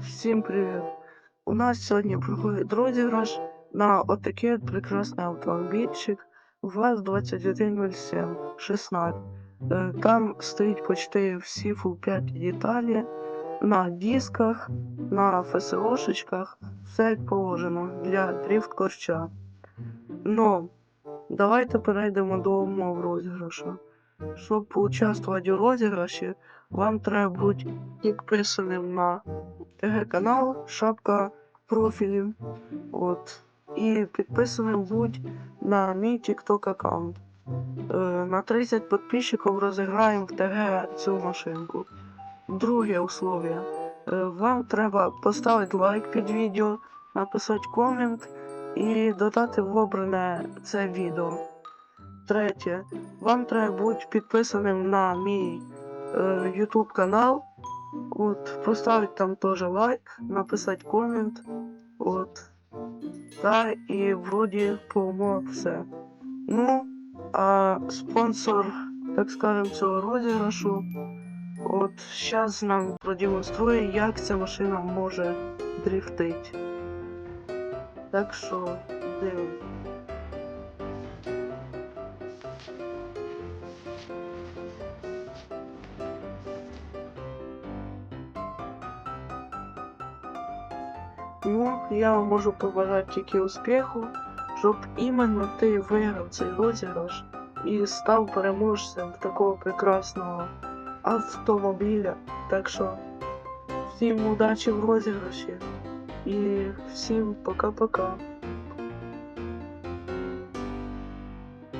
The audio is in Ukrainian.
Всім привіт! У нас сьогодні проходить розіграш на отакий от прекрасний автомобільчик ВАЗ-2107 16. Е, Там стоїть почти всі фул 5 деталі на дисках, на ФСОшечках, все як положено для дрифт корча. Ну, давайте перейдемо до умов розіграшу. Щоб участвувати у розіграші, вам треба бути підписаним на ТГ-канал, шапка профілів. От. І підписаним будь на мій TikTok аккаунт. Е, на 30 підписчиків розіграємо в ТГ цю машинку. Друге условие. Вам треба поставити лайк під відео, написати комент і додати в обране це відео. Третє. Вам треба бути підписаним на мій е, YouTube канал. От, поставити там теж лайк, написати комент. От. Та і вроді по умовах все. Ну, а спонсор, так скажем, цього розіграшу. От зараз нам продемонструє, як ця машина може дрифтити. Так що дивимось. Ну, я вам можу побажати тільки успіху, щоб іменно ти виграв цей розіграш і став переможцем такого прекрасного автомобіля. Так що всім удачі в розіграші і всім пока-пока.